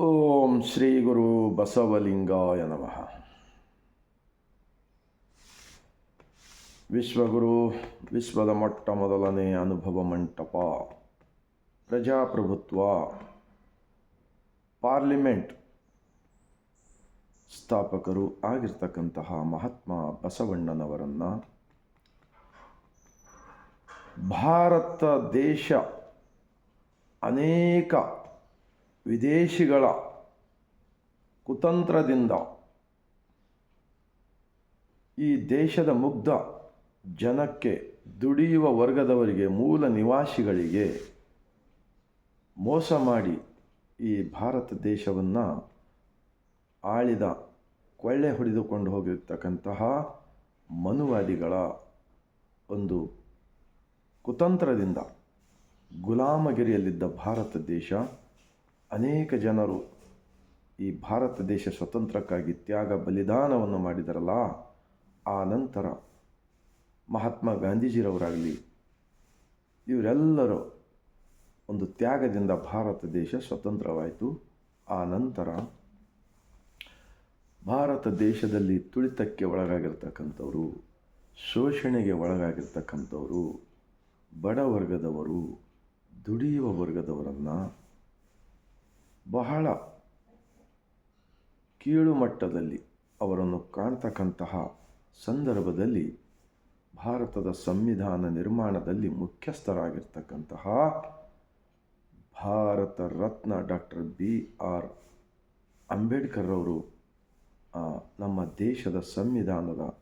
ಓಂ ಶ್ರೀ ಗುರು ಬಸವಲಿಂಗಾಯ ನಮಃ. ವಿಶ್ವಗುರು, ವಿಶ್ವದ ಮೊಟ್ಟ ಮೊದಲನೇ ಅನುಭವ ಮಂಟಪ, ಪ್ರಜಾಪ್ರಭುತ್ವ, ಪಾರ್ಲಿಮೆಂಟ್ ಸ್ಥಾಪಕರು ಆಗಿರ್ತಕ್ಕಂತಹ ಮಹಾತ್ಮ ಬಸವಣ್ಣನವರನ್ನು ಭಾರತ ದೇಶ ಅನೇಕ ವಿದೇಶಿಗಳ ಕುತಂತ್ರದಿಂದ ಈ ದೇಶದ ಮುಗ್ಧ ಜನಕ್ಕೆ ದುಡಿಯುವ ವರ್ಗದವರಿಗೆ ಮೂಲ ನಿವಾಸಿಗಳಿಗೆ ಮೋಸ ಮಾಡಿ ಈ ಭಾರತ ದೇಶವನ್ನು ಆಳಿದ ಕೊಳ್ಳೆ ಹೊಡೆದುಕೊಂಡು ಹೋಗಿರ್ತಕ್ಕಂತಹ ಮನುವಾದಿಗಳ ಒಂದು ಕುತಂತ್ರದಿಂದ ಗುಲಾಮಗಿರಿಯಲ್ಲಿದ್ದ ಭಾರತ ದೇಶ ಅನೇಕ ಜನರು ಈ ಭಾರತ ದೇಶ ಸ್ವತಂತ್ರಕ್ಕಾಗಿ ತ್ಯಾಗ ಬಲಿದಾನವನ್ನು ಮಾಡಿದರಲ್ಲ, ಆ ನಂತರ ಮಹಾತ್ಮ ಗಾಂಧೀಜಿರವರಾಗಲಿ ಇವರೆಲ್ಲರೂ ಒಂದು ತ್ಯಾಗದಿಂದ ಭಾರತ ದೇಶ ಸ್ವತಂತ್ರವಾಯಿತು. ಆ ನಂತರ ಭಾರತ ದೇಶದಲ್ಲಿ ತುಳಿತಕ್ಕೆ ಒಳಗಾಗಿರ್ತಕ್ಕಂಥವರು, ಶೋಷಣೆಗೆ ಒಳಗಾಗಿರ್ತಕ್ಕಂಥವರು ಬಡವರ್ಗದವರು ದುಡಿಯುವ ವರ್ಗದವರನ್ನು ಬಹಳ ಕೀಳು ಮಟ್ಟದಲ್ಲಿ ಅವರನ್ನು ಕಾಣ್ತಕ್ಕಂತಹ ಸಂದರ್ಭದಲ್ಲಿ ಭಾರತದ ಸಂವಿಧಾನ ನಿರ್ಮಾಣದಲ್ಲಿ ಮುಖ್ಯಸ್ಥರಾಗಿರ್ತಕ್ಕಂತಹ Bharat Ratna doctor B R Ambedkar ಅವರು ನಮ್ಮ ದೇಶದ ಸಂವಿಧಾನದ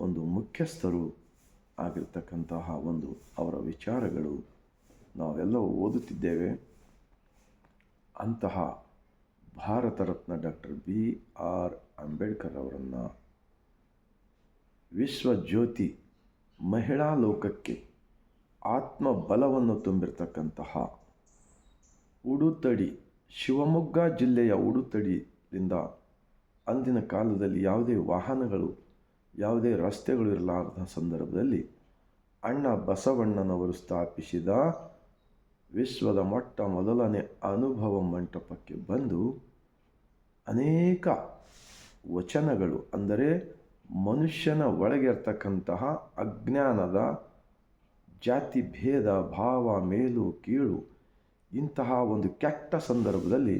ಒಂದು ಮುಖ್ಯಸ್ಥರು ಆಗಿರ್ತಕ್ಕಂತಹ ಒಂದು ಅವರ ವಿಚಾರಗಳು ನಾವೆಲ್ಲ ಓದುತ್ತಿದ್ದೇವೆ. ಅಂತಹ Bharat Ratna doctor B R Ambedkar ಅವರನ್ನು ವಿಶ್ವಜ್ಯೋತಿ ಮಹಿಳಾ ಲೋಕಕ್ಕೆ ಆತ್ಮಬಲವನ್ನು ತುಂಬಿರ್ತಕ್ಕಂತಹ ಉಡುತಡಿ ಶಿವಮೊಗ್ಗ ಜಿಲ್ಲೆಯ ಉಡುತಡಿಯಿಂದ ಅಂದಿನ ಕಾಲದಲ್ಲಿ ಯಾವುದೇ ವಾಹನಗಳು, ಯಾವುದೇ ರಸ್ತೆಗಳು ಇರಲಾರದ ಸಂದರ್ಭದಲ್ಲಿ ಅಣ್ಣ ಬಸವಣ್ಣನವರು ಸ್ಥಾಪಿಸಿದ ವಿಶ್ವದ ಮೊಟ್ಟ ಮೊದಲನೇ ಅನುಭವ ಮಂಟಪಕ್ಕೆ ಬಂದು ಅನೇಕ ವಚನಗಳು, ಅಂದರೆ ಮನುಷ್ಯನ ಒಳಗಿರ್ತಕ್ಕಂತಹ ಅಜ್ಞಾನದ ಜಾತಿ ಭೇದ ಭಾವ ಮೇಲು ಕೀಳು ಇಂತಹ ಒಂದು ಕೆಟ್ಟ ಸಂದರ್ಭದಲ್ಲಿ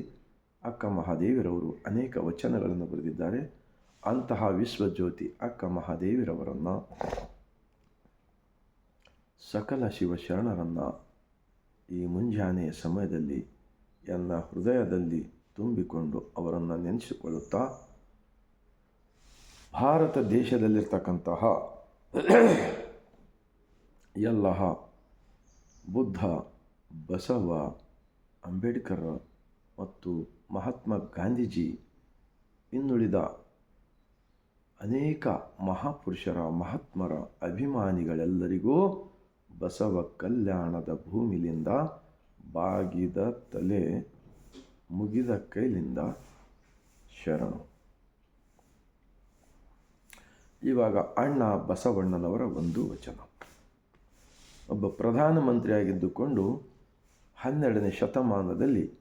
ಅಕ್ಕ ಮಹಾದೇವಿರವರು ಅನೇಕ ವಚನಗಳನ್ನು ಬರೆದಿದ್ದಾರೆ. ಅಂತಹ ವಿಶ್ವಜ್ಯೋತಿ ಅಕ್ಕ ಮಹಾದೇವಿರವರನ್ನು, ಸಕಲ ಶಿವಶರಣರನ್ನು ಈ ಮುಂಜಾನೆಯ ಸಮಯದಲ್ಲಿ ಎಲ್ಲ ಹೃದಯದಲ್ಲಿ ತುಂಬಿಕೊಂಡು ಅವರನ್ನು ನೆನೆಸಿಕೊಳ್ಳುತ್ತಾ, ಭಾರತ ದೇಶದಲ್ಲಿರ್ತಕ್ಕಂತಹ ಎಲ್ಲ ಬುದ್ಧ, ಬಸವ, ಅಂಬೇಡ್ಕರ್ ಮತ್ತು ಮಹಾತ್ಮ ಗಾಂಧೀಜಿ ಇನ್ನುಳಿದ ಅನೇಕ ಮಹಾಪುರುಷರ, ಮಹಾತ್ಮರ ಅಭಿಮಾನಿಗಳೆಲ್ಲರಿಗೂ ಬಸವ ಕಲ್ಯಾಣದ ಭೂಮಿಲಿಂದ ಬಾಗಿದ ತಲೆ ಮುಗಿದ ಕೈಲಿಂದ ಶರಣು. ಇವಾಗ ಅಣ್ಣ ಬಸವಣ್ಣನವರ ಒಂದು ವಚನ. ಒಬ್ಬ ಪ್ರಧಾನಮಂತ್ರಿಯಾಗಿದ್ದುಕೊಂಡು ಹನ್ನೆರಡನೇ ಶತಮಾನದಲ್ಲಿ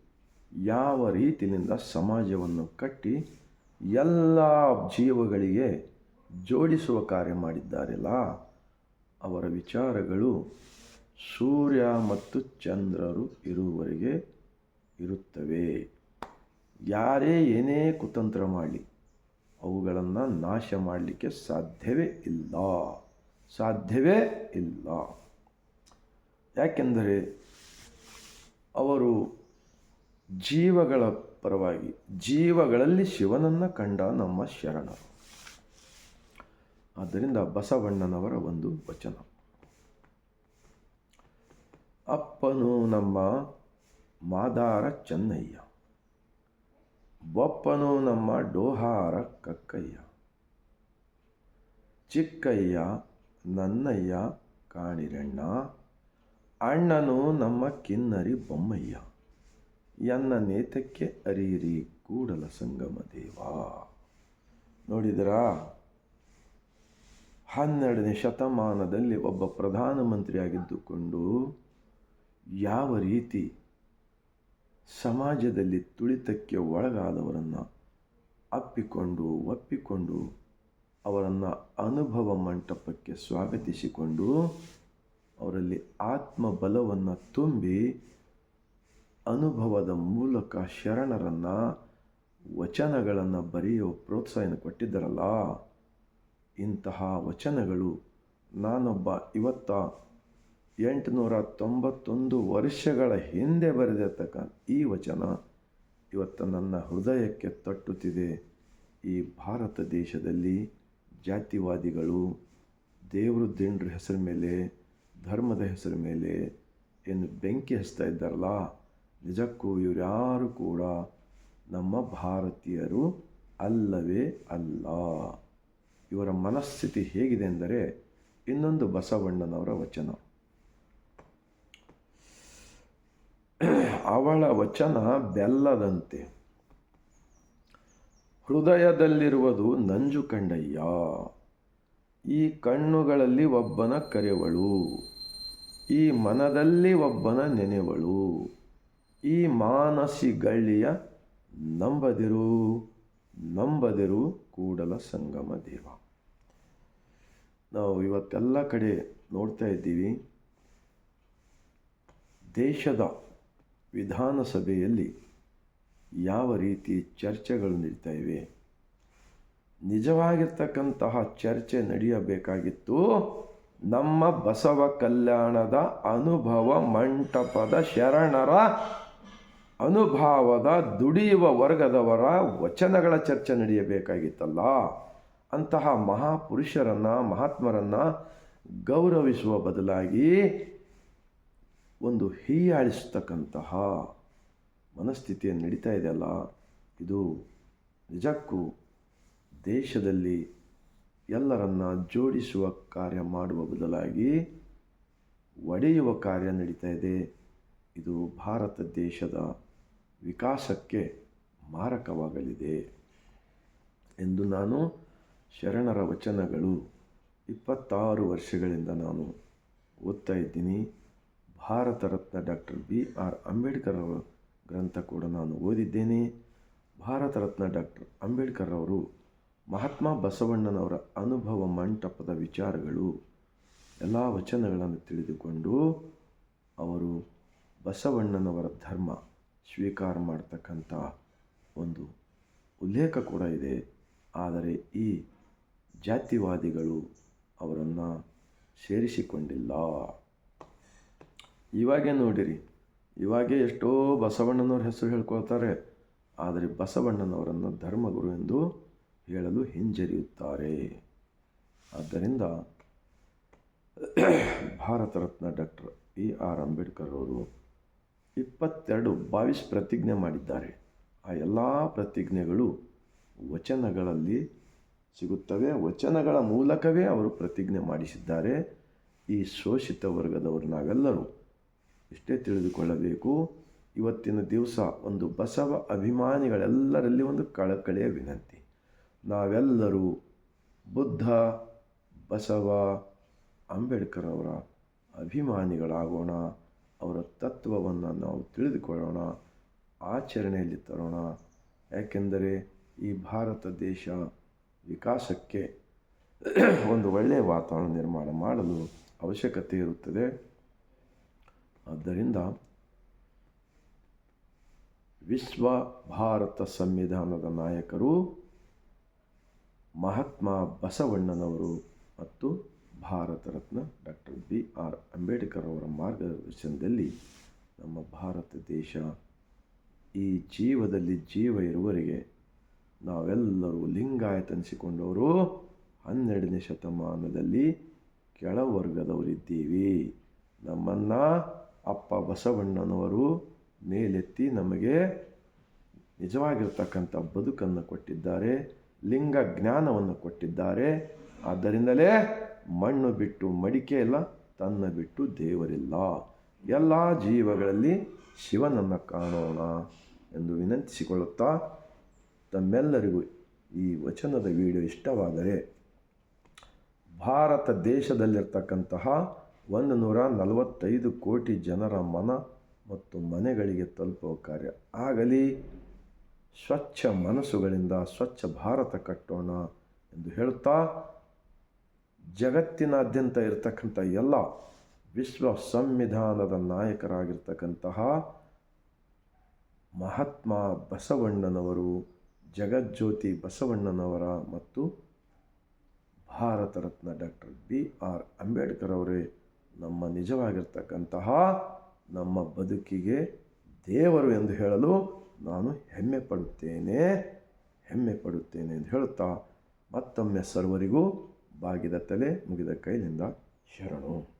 ಯಾವ ರೀತಿಯಿಂದ ಸಮಾಜವನ್ನು ಕಟ್ಟಿ ಎಲ್ಲ ಜೀವಗಳಿಗೆ ಜೋಡಿಸುವ ಕಾರ್ಯ ಮಾಡಿದ್ದಾರಲ್ಲ? ಅವರ ವಿಚಾರಗಳು ಸೂರ್ಯ ಮತ್ತು ಚಂದ್ರರು ಇರುವವರೆಗೆ ಇರುತ್ತವೆ. ಯಾರೇ ಏನೇ ಕುತಂತ್ರ ಮಾಡಲಿ, ಅವುಗಳನ್ನು ನಾಶ ಮಾಡಲಿಕ್ಕೆ ಸಾಧ್ಯವೇ ಇಲ್ಲ. ಸಾಧ್ಯವೇ ಇಲ್ಲ. ಯಾಕೆಂದರೆ ಅವರು ಜೀವಗಳ ಪರವಾಗಿ, ಜೀವಗಳಲ್ಲಿ ಶಿವನನ್ನು ಕಂಡ ನಮ್ಮ ಶರಣರು. ಆದ್ದರಿಂದ ಬಸವಣ್ಣನವರ ಒಂದು ವಚನ. ಅಪ್ಪನು ನಮ್ಮ ಮಾದಾರ ಚೆನ್ನಯ್ಯ. ಬಪ್ಪನು ನಮ್ಮ ಡೋಹಾರ ಕಕ್ಕಯ್ಯ. ಚಿಕ್ಕಯ್ಯ ನನ್ನಯ್ಯ ಕಾಣಿರಣ್ಣ. ಅಣ್ಣನು ನಮ್ಮ ಕಿನ್ನರಿ ಬೊಮ್ಮಯ್ಯ. ಎನ್ನ ನೇತಕ್ಕೆ ಅರಿಯಿರಿ ಕೂಡಲ ಸಂಗಮ ದೇವ. ನೋಡಿದರಾ? ಹನ್ನೆರಡನೇ ಶತಮಾನದಲ್ಲಿ ಒಬ್ಬ ಪ್ರಧಾನಮಂತ್ರಿಯಾಗಿದ್ದುಕೊಂಡು ಯಾವ ರೀತಿ ಸಮಾಜದಲ್ಲಿ ತುಳಿತಕ್ಕೆ ಒಳಗಾದವರನ್ನು ಅಪ್ಪಿಕೊಂಡು, ಒಪ್ಪಿಕೊಂಡು ಅವರನ್ನು ಅನುಭವ ಮಂಟಪಕ್ಕೆ ಸ್ವಾಗತಿಸಿಕೊಂಡು ಅವರಲ್ಲಿ ಆತ್ಮಬಲವನ್ನು ತುಂಬಿ ಅನುಭವದ ಮೂಲಕ ಶರಣರನ್ನು ವಚನಗಳನ್ನು ಬರೆಯೋ ಪ್ರೋತ್ಸಾಹ ಕೊಟ್ಟಿದ್ದರಲ್ಲ. ಇಂತಹ ವಚನಗಳು ನಾನೊಬ್ಬ ಇವತ್ತ ಎಂಟುನೂರ ತೊಂಬತ್ತೊಂದು ವರ್ಷಗಳ ಹಿಂದೆ ಬರೆದಿರ್ತಕ್ಕಂಥ ಈ ವಚನ ಇವತ್ತು ನನ್ನ ಹೃದಯಕ್ಕೆ ತಟ್ಟುತ್ತಿದೆ. ಈ ಭಾರತ ದೇಶದಲ್ಲಿ ಜಾತಿವಾದಿಗಳು ದೇವರು ದಿಂಡ್ರ ಹೆಸರ ಮೇಲೆ, ಧರ್ಮದ ಹೆಸರ ಮೇಲೆ ಏನು ಬೆಂಕಿ ಹಚ್ತಾ ಇದ್ದಾರಲ್ಲ, ನಿಜಕ್ಕೂ ಇವರ್ಯಾರು ಕೂಡ ನಮ್ಮ ಭಾರತೀಯರು ಅಲ್ಲವೇ ಅಲ್ಲ. ಇವರ ಮನಸ್ಥಿತಿ ಹೇಗಿದೆ ಎಂದರೆ ಇನ್ನೊಂದು ಬಸವಣ್ಣನವರ ವಚನ. ಅವಳ ವಚನ ಬೆಲ್ಲದಂತೆ. ಹೃದಯದಲ್ಲಿರುವುದು ನಂಜು ಕಂಡಯ್ಯ. ಈ ಕಣ್ಣುಗಳಲ್ಲಿ ಒಬ್ಬನ ಕರೆವಳು. ಈ ಮನದಲ್ಲಿ ಒಬ್ಬನ ನೆನೆವಳು. ಈ ಮಾನಸಿಗಳಿಯ ನಂಬದಿರು. ನಂಬದಿರು ಕೂಡಲ ಸಂಗಮ ದೇವ. ನಾವು ಇವತ್ತೆಲ್ಲ ಕಡೆ ನೋಡ್ತಾ ಇದ್ದೀವಿ. ದೇಶದ ವಿಧಾನಸಭೆಯಲ್ಲಿ ಯಾವ ರೀತಿ ಚರ್ಚೆಗಳು ನಡೀತಾ ಇವೆ? ನಿಜವಾಗಿರ್ತಕ್ಕಂತಹ ಚರ್ಚೆ ನಡೆಯಬೇಕಾಗಿತ್ತು. ನಮ್ಮ ಬಸವ ಕಲ್ಯಾಣದ ಅನುಭವ ಮಂಟಪದ ಶರಣರ ಅನುಭವದ ದುಡಿಯುವ ವರ್ಗದವರ ವಚನಗಳ ಚರ್ಚೆ ನಡೆಯಬೇಕಾಗಿತ್ತಲ್ಲ. ಅಂತಹ ಮಹಾಪುರುಷರನ್ನು, ಮಹಾತ್ಮರನ್ನು ಗೌರವಿಸುವ ಬದಲಾಗಿ ಒಂದು ಹೀಯಾಳಿಸ್ತಕ್ಕಂತಹ ಮನಸ್ಥಿತಿಯನ್ನು ನಡೀತಾ ಇದೆಯಲ್ಲ ಇದು ನಿಜಕ್ಕೂ ದೇಶದಲ್ಲಿ ಎಲ್ಲರನ್ನ ಜೋಡಿಸುವ ಕಾರ್ಯ ಮಾಡುವ ಬದಲಾಗಿ ಒಡೆಯುವ ಕಾರ್ಯ ನಡೀತಾ ಇದೆ. ಇದು ಭಾರತ ದೇಶದ ವಿಕಾಸಕ್ಕೆ ಮಾರಕವಾಗಲಿದೆ ಎಂದು ನಾನು ಶರಣರ ವಚನಗಳು ಇಪ್ಪತ್ತಾರು ವರ್ಷಗಳಿಂದ ನಾನು ಓದ್ತಾ ಇದ್ದೀನಿ. Bharat Ratna doctor B R Ambedkar ಅವರ ಗ್ರಂಥ ಕೂಡ ನಾನು ಓದಿದ್ದೇನೆ. ಭಾರತ ರತ್ನ ಡಾಕ್ಟರ್ ಅಂಬೇಡ್ಕರ್ ಅವರು ಮಹಾತ್ಮ ಬಸವಣ್ಣನವರ ಅನುಭವ ಮಂಟಪದ ವಿಚಾರಗಳು, ಎಲ್ಲ ವಚನಗಳನ್ನು ತಿಳಿದುಕೊಂಡು ಅವರು ಬಸವಣ್ಣನವರ ಧರ್ಮ ಸ್ವೀಕಾರ ಮಾಡ್ತಕ್ಕಂಥ ಒಂದು ಉಲ್ಲೇಖ ಕೂಡ ಇದೆ. ಆದರೆ ಈ ಜಾತಿವಾದಿಗಳು ಅವರನ್ನು ಸೇರಿಸಿಕೊಂಡಿಲ್ಲ. ಇವಾಗೆ ನೋಡಿರಿ, ಇವಾಗೆ ಎಷ್ಟೋ ಬಸವಣ್ಣನವ್ರ ಹೆಸರು ಹೇಳ್ಕೊಳ್ತಾರೆ. ಆದರೆ ಬಸವಣ್ಣನವರನ್ನು ಧರ್ಮಗುರು ಎಂದು ಹೇಳಲು ಹಿಂಜರಿಯುತ್ತಾರೆ. ಆದ್ದರಿಂದ Bharat Ratna doctor B R Ambedkar ಅವರು ಇಪ್ಪತ್ತೆರಡು ಬಾವಿಸ್ ಪ್ರತಿಜ್ಞೆ ಮಾಡಿದ್ದಾರೆ. ಆ ಎಲ್ಲ ಪ್ರತಿಜ್ಞೆಗಳು ವಚನಗಳಲ್ಲಿ ಸಿಗುತ್ತವೆ. ವಚನಗಳ ಮೂಲಕವೇ ಅವರು ಪ್ರತಿಜ್ಞೆ ಮಾಡಿಸಿದ್ದಾರೆ. ಈ ಶೋಷಿತ ವರ್ಗದವರು ನಾವೆಲ್ಲರೂ ಇಷ್ಟೇ ತಿಳಿದುಕೊಳ್ಳಬೇಕು, ಇವತ್ತಿನ ದಿವಸ ಒಂದು ಬಸವ ಅಭಿಮಾನಿಗಳೆಲ್ಲರಲ್ಲಿ ಒಂದು ಕಳಕಳಿಯ ವಿನಂತಿ. ನಾವೆಲ್ಲರೂ ಬುದ್ಧ, ಬಸವ, ಅಂಬೇಡ್ಕರ್ ಅವರ ಅಭಿಮಾನಿಗಳಾಗೋಣ. ಅವರ ತತ್ವವನ್ನು ನಾವು ತಿಳಿದುಕೊಳ್ಳೋಣ, ಆಚರಣೆಯಲ್ಲಿ ತರೋಣ. ಯಾಕೆಂದರೆ ಈ ಭಾರತ ದೇಶ ವಿಕಾಸಕ್ಕೆ ಒಂದು ಒಳ್ಳೆಯ ವಾತಾವರಣ ನಿರ್ಮಾಣ ಮಾಡಲು ಅವಶ್ಯಕತೆ ಇರುತ್ತದೆ. ಆದ್ದರಿಂದ ವಿಶ್ವ ಭಾರತ ಸಂವಿಧಾನದ ನಾಯಕರು ಮಹಾತ್ಮ ಬಸವಣ್ಣನವರು ಮತ್ತು Bharat Ratna doctor B R Ambedkar ಅವರ ಮಾರ್ಗದರ್ಶನದಲ್ಲಿ ನಮ್ಮ ಭಾರತ ದೇಶ ಈ ಜೀವದಲ್ಲಿ ಜೀವ ಇರುವವರೆಗೆ ನಾವೆಲ್ಲರೂ ಲಿಂಗಾಯತ ಅನಿಸಿಕೊಂಡವರು ಹನ್ನೆರಡನೇ ಶತಮಾನದಲ್ಲಿ ಕೆಳವರ್ಗದವರಿದ್ದೀವಿ. ನಮ್ಮನ್ನು ಅಪ್ಪ ಬಸವಣ್ಣನವರು ಮೇಲೆತ್ತಿ ನಮಗೆ ನಿಜವಾಗಿರ್ತಕ್ಕಂಥ ಬದುಕನ್ನು ಕೊಟ್ಟಿದ್ದಾರೆ ಲಿಂಗ ಜ್ಞಾನವನ್ನು ಕೊಟ್ಟಿದ್ದಾರೆ. ಆದ್ದರಿಂದಲೇ ಮಣ್ಣು ಬಿಟ್ಟು ಮಡಿಕೆ ಇಲ್ಲ, ತನ್ನ ಬಿಟ್ಟು ದೇವರಿಲ್ಲ. ಎಲ್ಲ ಜೀವಗಳಲ್ಲಿ ಶಿವನನ್ನು ಕಾಣೋಣ ಎಂದು ವಿನಂತಿಸಿಕೊಳ್ಳುತ್ತಾ ತಮ್ಮೆಲ್ಲರಿಗೂ ಈ ವಚನದ ವಿಡಿಯೋ ಇಷ್ಟವಾದರೆ ಭಾರತ ದೇಶದಲ್ಲಿರ್ತಕ್ಕಂತಹ ಒಂದು ನೂರ ನಲವತ್ತೈದು ಕೋಟಿ ಜನರ ಮನ ಮತ್ತು ಮನೆಗಳಿಗೆ ತಲುಪುವ ಕಾರ್ಯ. ಆಗಲಿ, ಸ್ವಚ್ಛ ಮನಸ್ಸುಗಳಿಂದ ಸ್ವಚ್ಛ ಭಾರತ ಕಟ್ಟೋಣ ಎಂದು ಹೇಳುತ್ತಾ ಜಗತ್ತಿನಾದ್ಯಂತ ಇರತಕ್ಕಂಥ ಎಲ್ಲ ವಿಶ್ವ ಸಂವಿಧಾನದ ನಾಯಕರಾಗಿರ್ತಕ್ಕಂತಹ ಮಹಾತ್ಮ ಬಸವಣ್ಣನವರು, ಜಗಜ್ಯೋತಿ ಬಸವಣ್ಣನವರ ಮತ್ತು Bharat Ratna doctor B R Ambedkar ಅವರೇ ನಮ್ಮ ನಿಜವಾಗಿರ್ತಕ್ಕಂತಹ ನಮ್ಮ ಬದುಕಿಗೆ ದೇವರು ಎಂದು ಹೇಳಲು ನಾನು ಹೆಮ್ಮೆ ಪಡುತ್ತೇನೆ ಹೆಮ್ಮೆ ಪಡುತ್ತೇನೆ ಎಂದು ಹೇಳುತ್ತಾ ಮತ್ತೊಮ್ಮೆ ಸರ್ವರಿಗೂ ಬಾಗಿದ ತಲೆ ಮುಗಿದ ಕೈಲಿಂದ ಶರಣು.